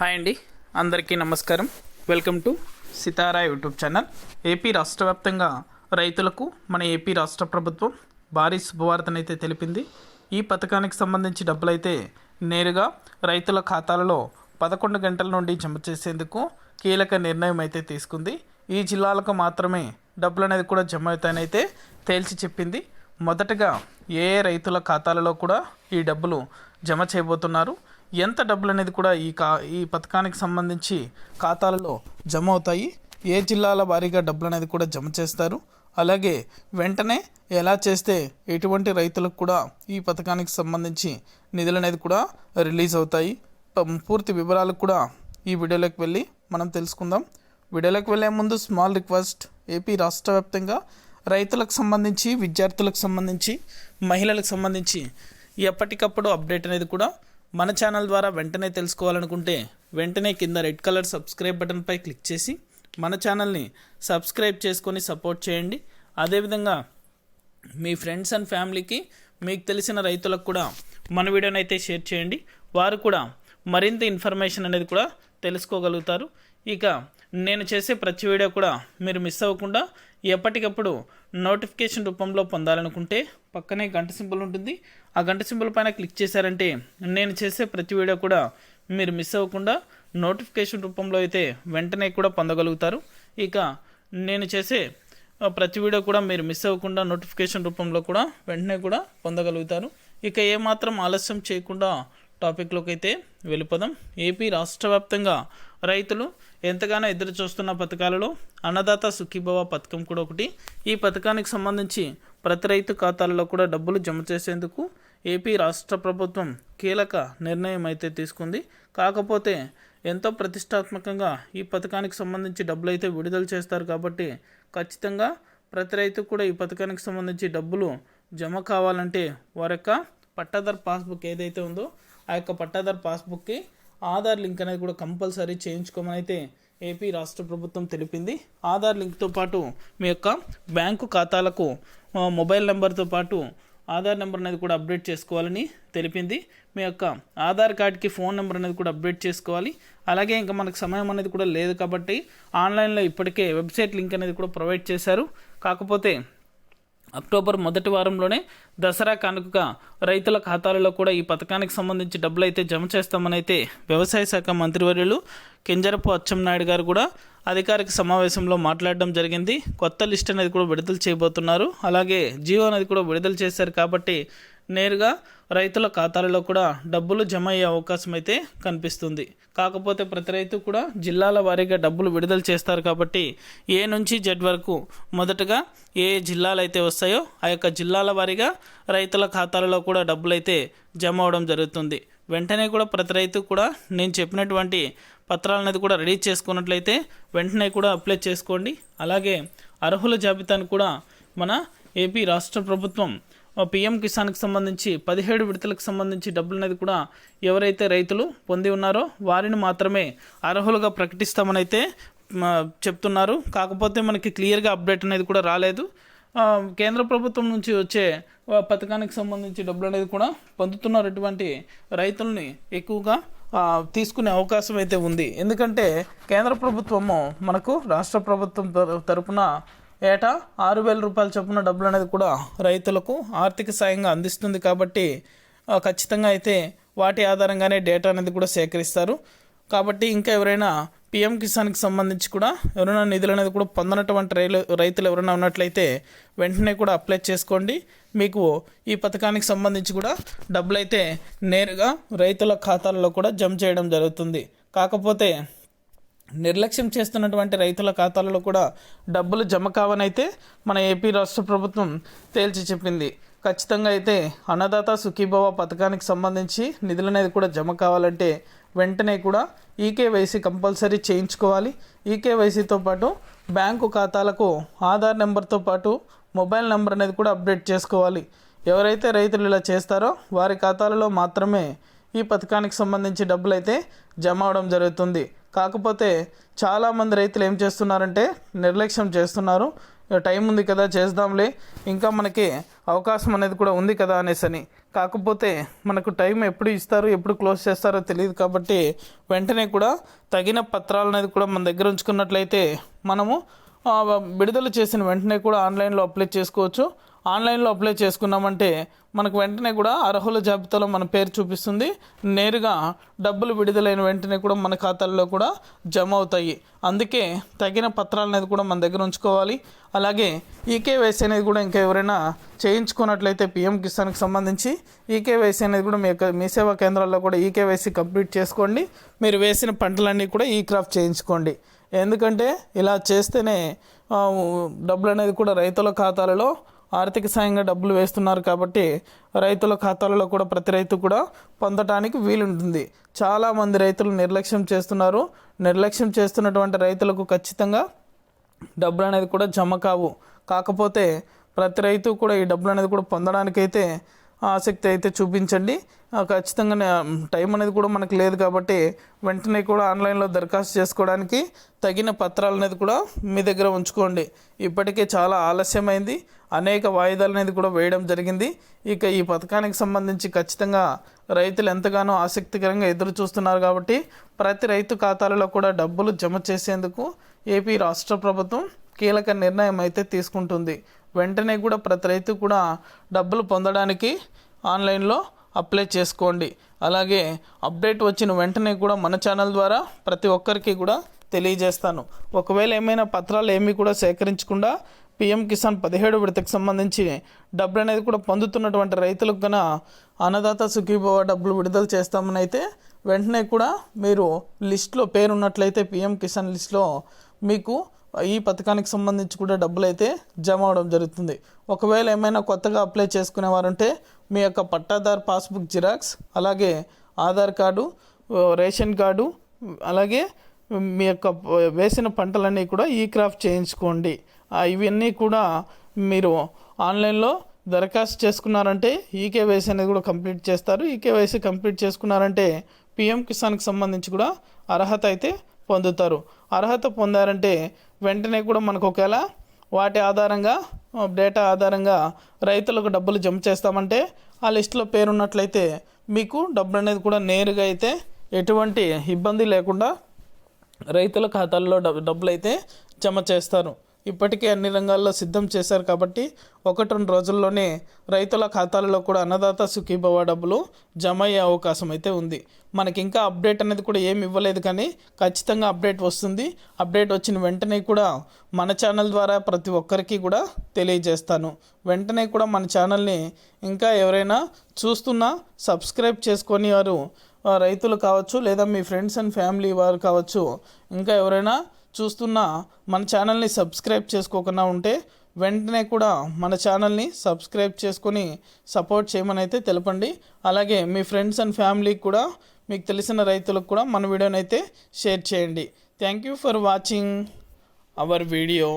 Hi అండి. అందరికీ నమస్కారం. Welcome to Sitara YouTube channel. AP రాష్ట్ర వ్యాప్తంగా రైతులకు మన ఏపీ రాష్ట్ర ప్రభుత్వం భారీ శుభవార్తనైతే తెలిపింది. ఈ పథకానికి సంబంధించి డబ్బులైతే నేరుగా రైతుల ఖాతాలలో పదకొండు గంటల నుండి జమ చేసేందుకు కీలక నిర్ణయం అయితే తీసుకుంది. ఈ జిల్లాలకు మాత్రమే డబ్బులు అనేది కూడా జమ అవుతాయనైతే తేల్చి చెప్పింది. మొదటగా ఏ ఏ రైతుల ఖాతాలలో కూడా ఈ డబ్బులు జమ చేయబోతున్నారు? ఎంత డబ్బులు అనేది కూడా ఈ కా ఈ పథకానికి సంబంధించి ఖాతాలలో జమ అవుతాయి ఏ జిల్లాల వారీగా డబ్బులు అనేది కూడా జమ చేస్తారు. అలాగే వెంటనే ఎలా చేస్తే ఎటువంటి రైతులకు కూడా ఈ పథకానికి సంబంధించి నిధులు అనేది కూడా రిలీజ్ అవుతాయి. పూర్తి వివరాలు కూడా ఈ వీడియోలోకి వెళ్ళి మనం తెలుసుకుందాం. వీడియోలోకి వెళ్ళే ముందు స్మాల్ రిక్వెస్ట్. ఏపీ రాష్ట్ర వ్యాప్తంగా రైతులకు సంబంధించి విద్యార్థులకు సంబంధించి మహిళలకు సంబంధించి ఎప్పటికప్పుడు అప్డేట్ అనేది కూడా మన ఛానల్ ద్వారా వెంటనే తెలుసుకోవాలనుకుంటే వెంటనే కింద రెడ్ కలర్ సబ్స్క్రైబ్ బటన్పై క్లిక్ చేసి మన ఛానల్ని సబ్స్క్రైబ్ చేసుకొని సపోర్ట్ చేయండి. అదేవిధంగా మీ ఫ్రెండ్స్ అండ్ ఫ్యామిలీకి మీకు తెలిసిన రైతులకు కూడా మన వీడియోని అయితే షేర్ చేయండి. వారు కూడా మరింత ఇన్ఫర్మేషన్ అనేది కూడా తెలుసుకోగలుగుతారు. ఇక నేను చేసే ప్రతి వీడియో కూడా మీరు మిస్ అవ్వకుండా ఎప్పటికప్పుడు నోటిఫికేషన్ రూపంలో పొందాలనుకుంటే పక్కనే గంట సింబల్ ఉంటుంది. ఆ గంట సింబల్ పైన క్లిక్ చేశారంటే నేను చేసే ప్రతి వీడియో కూడా మీరు మిస్ అవ్వకుండా నోటిఫికేషన్ రూపంలో అయితే వెంటనే కూడా పొందగలుగుతారు. ఇక నేను చేసే ప్రతి వీడియో కూడా మీరు మిస్ అవ్వకుండా నోటిఫికేషన్ రూపంలో కూడా వెంటనే కూడా పొందగలుగుతారు. ఇక ఏమాత్రం ఆలస్యం చేయకుండా టాపిక్లోకి అయితే వెళ్ళిపోదాం. ఏపీ రాష్ట్ర వ్యాప్తంగా రైతులు ఎంతగానో ఎదురు చూస్తున్న పథకాలలో అన్నదాత సుఖీభవ పథకం కూడా ఒకటి. ఈ పథకానికి సంబంధించి ప్రతి రైతు ఖాతాలలో కూడా డబ్బులు జమ చేసేందుకు ఏపీ రాష్ట్ర ప్రభుత్వం కీలక నిర్ణయం అయితే తీసుకుంది. కాకపోతే ఎంతో ప్రతిష్టాత్మకంగా ఈ పథకానికి సంబంధించి డబ్బులు అయితే విడుదల చేస్తారు కాబట్టి ఖచ్చితంగా ప్రతి రైతు కూడా ఈ పథకానికి సంబంధించి డబ్బులు జమ కావాలంటే వారి యొక్క పట్టాదారు పాస్బుక్ ఏదైతే ఉందో ఆ యొక్క పట్టాదారు పాస్బుక్కి ఆధార్ లింక్ అనేది కూడా కంపల్సరీ చేయించుకోమని అయితే ఏపీ రాష్ట్ర ప్రభుత్వం తెలిపింది. ఆధార్ లింక్తో పాటు మీ యొక్క బ్యాంకు ఖాతాలకు మొబైల్ నెంబర్తో పాటు ఆధార్ నెంబర్ అనేది కూడా అప్డేట్ చేసుకోవాలని తెలిపింది. మీ యొక్క ఆధార్ కార్డ్కి ఫోన్ నెంబర్ అనేది కూడా అప్డేట్ చేసుకోవాలి. అలాగే ఇంకా మనకు సమయం అనేది కూడా లేదు కాబట్టి ఆన్లైన్లో ఇప్పటికే వెబ్సైట్ లింక్ అనేది కూడా ప్రొవైడ్ చేశారు. కాకపోతే అక్టోబర్ మొదటి వారంలోనే దసరా కానుకగా రైతుల ఖాతాలలో కూడా ఈ పథకానికి సంబంధించి డబ్బులు అయితే జమ చేస్తామని అయితే వ్యవసాయ శాఖ మంత్రివర్యులు కింజరపు అచ్చెంనాయుడు గారు కూడా అధికారిక సమావేశంలో మాట్లాడడం జరిగింది. కొత్త లిస్ట్ అనేది కూడా విడుదల చేయబోతున్నారు. అలాగే జియో అనేది కూడా విడుదల చేశారు కాబట్టి నేరుగా రైతుల ఖాతాలలో కూడా డబ్బులు జమ అయ్యే అవకాశం అయితే కనిపిస్తుంది. కాకపోతే ప్రతి రైతు కూడా జిల్లాల వారీగా డబ్బులు విడుదల చేస్తారు కాబట్టి ఏ నుంచి జెడ్ వరకు మొదటగా ఏ ఏ జిల్లాలు అయితే వస్తాయో ఆ యొక్క జిల్లాల వారీగా రైతుల ఖాతాలలో కూడా డబ్బులు అయితే జమ అవడం జరుగుతుంది. వెంటనే కూడా ప్రతి రైతు కూడా నేను చెప్పినటువంటి పత్రాలు అనేది కూడా రెడీ చేసుకున్నట్లయితే వెంటనే కూడా అప్లై చేసుకోండి. అలాగే అర్హుల జాబితాను కూడా మన ఏపీ రాష్ట్ర ప్రభుత్వం పిఎం కిసాన్కి సంబంధించి పదిహేడు విడతలకు సంబంధించి డబ్బులు అనేది కూడా ఎవరైతే రైతులు పొంది ఉన్నారో వారిని మాత్రమే అర్హులుగా ప్రకటిస్తామనైతే చెప్తున్నారు. కాకపోతే మనకి క్లియర్గా అప్డేట్ అనేది కూడా రాలేదు. కేంద్ర ప్రభుత్వం నుంచి వచ్చే పథకానికి సంబంధించి డబ్బులు అనేది కూడా పొందుతున్నటువంటి రైతుల్ని ఎక్కువగా తీసుకునే అవకాశం అయితే ఉంది. ఎందుకంటే కేంద్ర ప్రభుత్వము మనకు రాష్ట్ర ప్రభుత్వం తర- తరపున ఏటా? ఆరు వేల రూపాయల చొప్పున డబ్బులు అనేది కూడా రైతులకు ఆర్థిక సాయంగా అందిస్తుంది కాబట్టి ఖచ్చితంగా అయితే వాటి ఆధారంగానే డేటా అనేది కూడా సేకరిస్తారు. కాబట్టి ఇంకా ఎవరైనా పిఎం కిసాన్కి సంబంధించి కూడా ఎవరైనా నిధులు అనేది కూడా పొందనటువంటి రైలు రైతులు ఎవరైనా ఉన్నట్లయితే వెంటనే కూడా అప్లై చేసుకోండి. మీకు ఈ పథకానికి సంబంధించి కూడా డబ్బులు అయితే నేరుగా రైతుల ఖాతాలలో కూడా జమ చేయడం జరుగుతుంది. కాకపోతే నిర్లక్ష్యం చేస్తున్నటువంటి రైతుల ఖాతాలలో కూడా డబ్బులు జమ కావనైతే మన ఏపీ రాష్ట్ర ప్రభుత్వం తేల్చి చెప్పింది. ఖచ్చితంగా అయితే అన్నదాత సుఖీభవ పథకానికి సంబంధించి నిధులు అనేది కూడా జమ కావాలంటే వెంటనే కూడా ఈకేవైసీ కంపల్సరీ చేయించుకోవాలి. ఈకేవైసీతో పాటు బ్యాంకు ఖాతాలకు ఆధార్ నెంబర్తో పాటు మొబైల్ నెంబర్ అనేది కూడా అప్డేట్ చేసుకోవాలి. ఎవరైతే రైతులు ఇలా చేస్తారో వారి ఖాతాలలో మాత్రమే ఈ పథకానికి సంబంధించి డబ్బులు అయితే జమ అవడం జరుగుతుంది. కాకపోతే చాలామంది రైతులు ఏం చేస్తున్నారంటే నిర్లక్ష్యం చేస్తున్నారు. టైం ఉంది కదా చేద్దాంలే. ఇంకా మనకి అవకాశం అనేది కూడా ఉంది కదా అనేసి అని కాకపోతే మనకు టైం ఎప్పుడు ఇస్తారు ఎప్పుడు క్లోజ్ చేస్తారో తెలియదు కాబట్టి వెంటనే కూడా తగిన పత్రాలు అనేది కూడా మన దగ్గర ఉంచుకున్నట్లయితే మనము విడుదల చేసిన వెంటనే కూడా ఆన్లైన్లో అప్లై చేసుకోవచ్చు. ఆన్లైన్లో అప్లై చేసుకున్నామంటే మనకు వెంటనే కూడా అర్హుల జాబితాలో మన పేరు చూపిస్తుంది. నేరుగా డబ్బులు విడుదలైన వెంటనే కూడా మన ఖాతాల్లో కూడా జమ అవుతాయి. అందుకే తగిన పత్రాలు అనేది కూడా మన దగ్గర ఉంచుకోవాలి. అలాగే ఈకేవైసీ అనేది కూడా ఇంకా ఎవరైనా చేయించుకున్నట్లయితే పిఎం కిసాన్కి సంబంధించి ఈకేవైసీ అనేది కూడా మీ యొక్క మీ సేవా కేంద్రాల్లో కూడా ఈకేవైసీ కంప్లీట్ చేసుకోండి. మీరు వేసిన పంటలన్నీ కూడా ఈ క్రాప్ చేయించుకోండి. ఎందుకంటే ఇలా చేస్తేనే డబ్బులు అనేది కూడా రైతుల ఖాతాలలో ఆర్థిక సాయంగా డబ్బులు వేస్తున్నారు కాబట్టి రైతుల ఖాతాలలో కూడా ప్రతి రైతు కూడా పొందటానికి వీలుంటుంది. చాలామంది రైతులు నిర్లక్ష్యం చేస్తున్నారు. నిర్లక్ష్యం చేస్తున్నటువంటి రైతులకు ఖచ్చితంగా డబ్బులు అనేది కూడా జమ కావు. కాకపోతే ప్రతి రైతు కూడా ఈ డబ్బులు అనేది కూడా పొందడానికైతే ఆసక్తి అయితే చూపించండి. ఖచ్చితంగా టైం అనేది కూడా మనకు లేదు కాబట్టి వెంటనే కూడా ఆన్లైన్లో దరఖాస్తు చేసుకోవడానికి తగిన పత్రాలు అనేది కూడా మీ దగ్గర ఉంచుకోండి. ఇప్పటికే చాలా ఆలస్యమైంది. అనేక వాయిదాలు అనేది కూడా వేయడం జరిగింది. ఇక ఈ పథకానికి సంబంధించి ఖచ్చితంగా రైతులు ఎంతగానో ఆసక్తికరంగా ఎదురు చూస్తున్నారు కాబట్టి ప్రతి రైతు ఖాతాలలో కూడా డబ్బులు జమ చేసేందుకు ఏపీ రాష్ట్ర ప్రభుత్వం కీలక నిర్ణయం అయితే తీసుకుంటుంది. వెంటనే కూడా ప్రతి రైతు కూడా డబ్బులు పొందడానికి ఆన్లైన్లో అప్లై చేసుకోండి. అలాగే అప్డేట్ వచ్చిన వెంటనే కూడా మన ఛానల్ ద్వారా ప్రతి ఒక్కరికి కూడా తెలియజేస్తాను. ఒకవేళ ఏమైనా పత్రాలు ఏమీ కూడా సేకరించకుండా పిఎం కిసాన్ పదిహేడు విడతకు సంబంధించి డబ్బులు అనేది కూడా పొందుతున్నటువంటి రైతులకు కన అన్నదాత సుఖీభవ డబ్బులు విడుదల చేస్తామని అయితే వెంటనే కూడా మీరు లిస్ట్లో పేరు ఉన్నట్లయితే పిఎం కిసాన్ లిస్ట్లో మీకు ఈ పథకానికి సంబంధించి కూడా డబ్బులు అయితే జమ అవడం జరుగుతుంది. ఒకవేళ ఏమైనా కొత్తగా అప్లై చేసుకునేవారంటే మీ యొక్క పట్టాదారు పాస్బుక్ జిరాక్స్ అలాగే ఆధార్ కార్డు రేషన్ కార్డు అలాగే మీ యొక్క వేసిన పంటలన్నీ కూడా ఈ క్రాఫ్ట్ చేయించుకోండి. ఇవన్నీ కూడా మీరు ఆన్లైన్లో దరఖాస్తు చేసుకున్నారంటే ఈకేవైసీ అనేది కూడా కంప్లీట్ చేస్తారు. ఈకేవైసీ కంప్లీట్ చేసుకున్నారంటే పిఎం కిసాన్కి సంబంధించి కూడా అర్హత అయితే పొందుతారు. అర్హత పొందారంటే వెంటనే కూడా మనకు ఒకవేళ వాటి ఆధారంగా డేటా ఆధారంగా రైతులకు డబ్బులు జమ చేస్తామంటే ఆ లిస్టులో పేరున్నట్లయితే మీకు డబ్బులు అనేది కూడా నేరుగా అయితే ఎటువంటి ఇబ్బంది లేకుండా రైతుల ఖాతాల్లో డబ్బులు అయితే జమ చేస్తారు. ఇప్పటికే అన్ని రంగాల్లో సిద్ధం చేశారు కాబట్టి ఒకటి రెండు రోజుల్లోనే రైతుల ఖాతాలలో కూడా అన్నదాత సుఖీభవ డబ్బులు జమ అయ్యే అవకాశం అయితే ఉంది. మనకి ఇంకా అప్డేట్ అనేది కూడా ఏమి ఇవ్వలేదు కానీ ఖచ్చితంగా అప్డేట్ వస్తుంది. అప్డేట్ వచ్చిన వెంటనే కూడా మన ఛానల్ ద్వారా ప్రతి ఒక్కరికి కూడా తెలియజేస్తాను. వెంటనే కూడా మన ఛానల్ని ఇంకా ఎవరైనా చూస్తున్నా సబ్స్క్రైబ్ చేసుకొని వారు రైతులు కావచ్చు లేదా మీ ఫ్రెండ్స్ అండ్ ఫ్యామిలీ వారు కావచ్చు ఇంకా ఎవరైనా చూస్తున్నా మన ఛానల్ని సబ్స్క్రైబ్ చేసుకోకుండా ఉంటే వెంటనే కూడా మన ఛానల్ని సబ్స్క్రైబ్ చేసుకొని సపోర్ట్ చేయమని అయితే తెలపండి. అలాగే మీ ఫ్రెండ్స్ అండ్ ఫ్యామిలీకి కూడా మీకు తెలిసిన రైతులకు కూడా మన వీడియోనైతే అయితే షేర్ చేయండి. Thank you for watching our video.